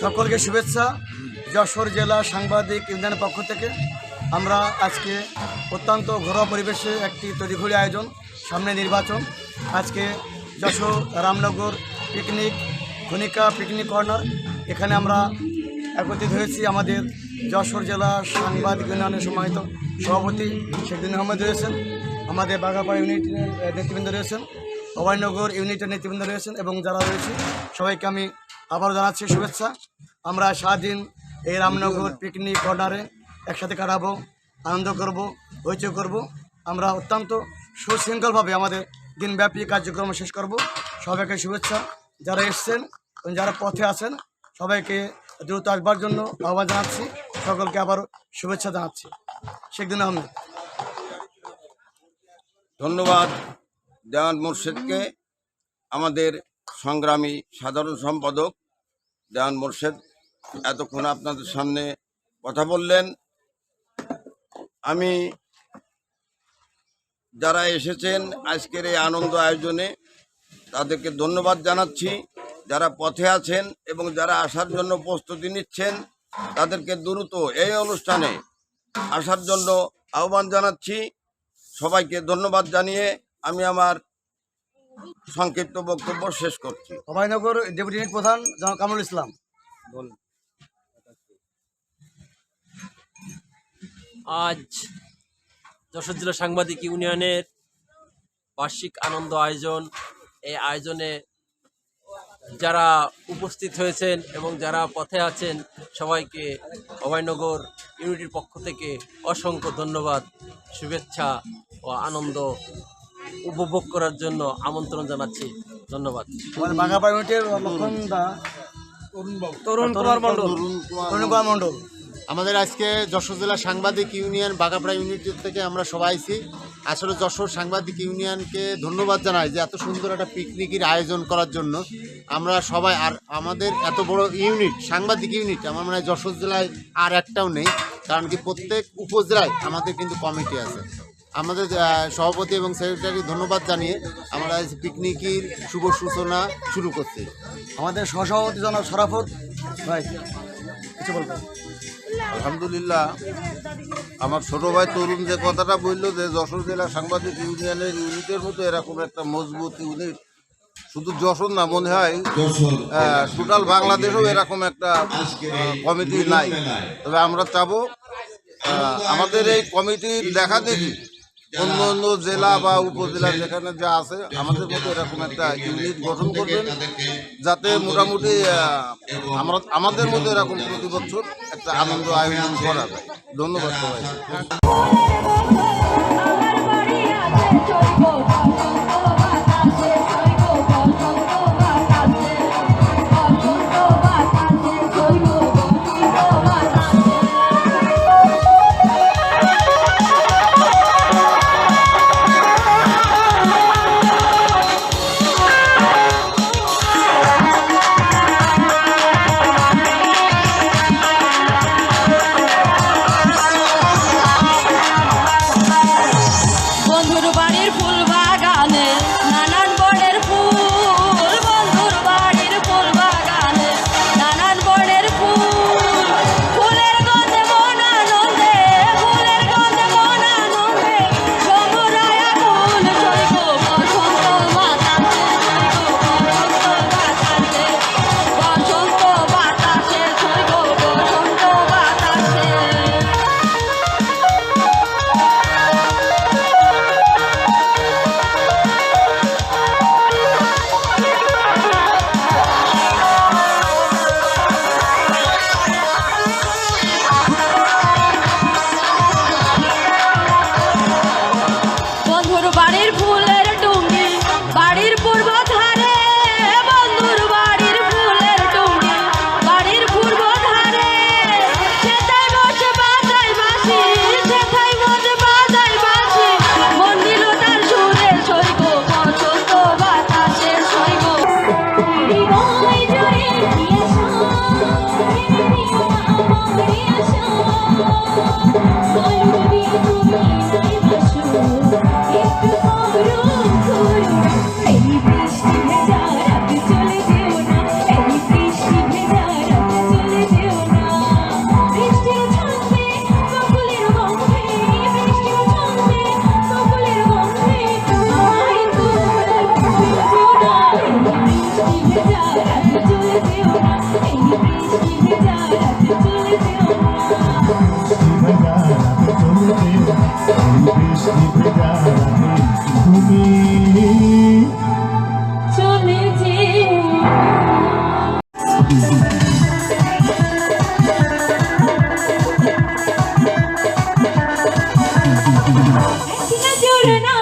সকলকে শুভেচ্ছা। যশোর জেলা সাংবাদিক ইউনিয়নের পক্ষ থেকে আমরা আজকে অত্যন্ত ঘরোয়া পরিবেশে একটি তড়িঘড়ি আয়োজন, সামনে নির্বাচন। আজকে Jessore Ramnagar picnic Khanika picnic corner. এখানে আমরা একত্রিত হয়েছি আমাদের যশোর জেলা সাংবাদিক ইউনিয়নের সম্মানিত সভাপতি শেখদিন আহমেদ রয়েছেন, আমাদের বাগাপাড়া ইউনিট নেতৃবৃন্দ রয়েছেন। অভয়নগর ইউনিটের নেতৃবৃন্দ রয়েছেন এবং যারা রয়েছে, সবাইকে আমি আবারও জানাচ্ছি শুভেচ্ছা। আমরা সারাদিন এই রামনগর পিকনিক কর্নারে একসাথে কাটাবো, আনন্দ করব হইচই করব। আমরা অত্যন্ত সুশৃঙ্খলভাবে আমাদের দিনব্যাপী কার্যক্রম শেষ করব। সবাইকে শুভেচ্ছা। যারা এসছেন এবং যারা পথে আছেন, সবাইকে দ্রুত আসবার জন্য আহ্বান জানাচ্ছি। সকলকে আবারও শুভেচ্ছা জানাচ্ছি। শেখদিন আহমেদ। ধন্যবাদ। দেওয়ান মোর্শেদকে আমাদের সংগ্রামী সাধারণ সম্পাদক দেওয়ান মোর্শেদ এতক্ষণ আপনাদের সামনে কথা বললেন। আমি যারা এসেছেন আজকের এই আনন্দ আয়োজনে তাদেরকে ধন্যবাদ জানাচ্ছি। যারা পথে আছেন এবং যারা আসার জন্য প্রস্তুতি নিচ্ছেন তাদেরকে দ্রুত এই অনুষ্ঠানে আসার জন্য আহ্বান জানাচ্ছি। সবাইকে ধন্যবাদ জানিয়ে আমি আমার সংক্ষিপ্ত বক্তব্য শেষ করছি। অভয়নগর ডেপুটি প্রধান জনাব কামরুল ইসলাম। আজ যশোর জেলা সাংবাদিক ইউনিয়নের বার্ষিক আনন্দ আয়োজন। এই আয়োজনে যারা উপস্থিত হয়েছেন এবং যারা পথে আছেন সবাইকে অভয়নগর ইউনিটির পক্ষ থেকে অসংখ্য ধন্যবাদ শুভেচ্ছা ও আনন্দ। উপভোগ করার জন্য আমন্ত্রণ জানাচ্ছি। ধন্যবাদ। আমাদের বাঘাপাড়া ইউনিটের লক্ষণ দা। তরুণ কুমার মণ্ডল। তরুণ কুমার মণ্ডল। আমাদের আজকে যশোর জেলা সাংবাদিক ইউনিয়ন বাগাপাড়া ইউনিটের থেকে আমরা সবাই আছি। আসলে যশোর সাংবাদিক ইউনিয়নকে ধন্যবাদ জানাই যে এত সুন্দর একটা পিকনিকের আয়োজন করার জন্য। আমরা সবাই আর আমাদের এত বড় ইউনিট সাংবাদিক ইউনিট আমার মনে হয় যশোর জেলায় আর একটাও নেই। কারণ কি প্রত্যেক উপজেলায় আমাদের কিন্তু কমিটি আছে। আমাদের সভাপতি এবং সেক্রেটারি ধন্যবাদ জানিয়ে আমরা আজ পিকনিকের শুভ সূচনা শুরু করছি। আমাদের সহসভাপতি জনাব সরাফত ভাই কিছু বলবেন? আলহামদুলিল্লাহ আমার ছোট ভাই তরুণ যে কথাটা বলল যে যশোর জেলা সাংবাদিক ইউনিয়নের ইউনিটের মতো এরকম একটা মজবুত ইউনিট। শুধু যশোর না মনে হয় টোটাল বাংলাদেশেও এরকম একটা কমিটি নাই। তবে আমরা চাবো আমাদের এই কমিটির দেখা দেখি। অন্য অন্য জেলা বা উপজেলা যেখানে যা আছে আমাদের মতো এরকম একটা ইউনিট গঠন করবেন যাতে মোটামুটি আমরা আমাদের মতো এরকম প্রতি বছর একটা আনন্দ আয়োজন করা যায়। ধন্যবাদ সবাই ना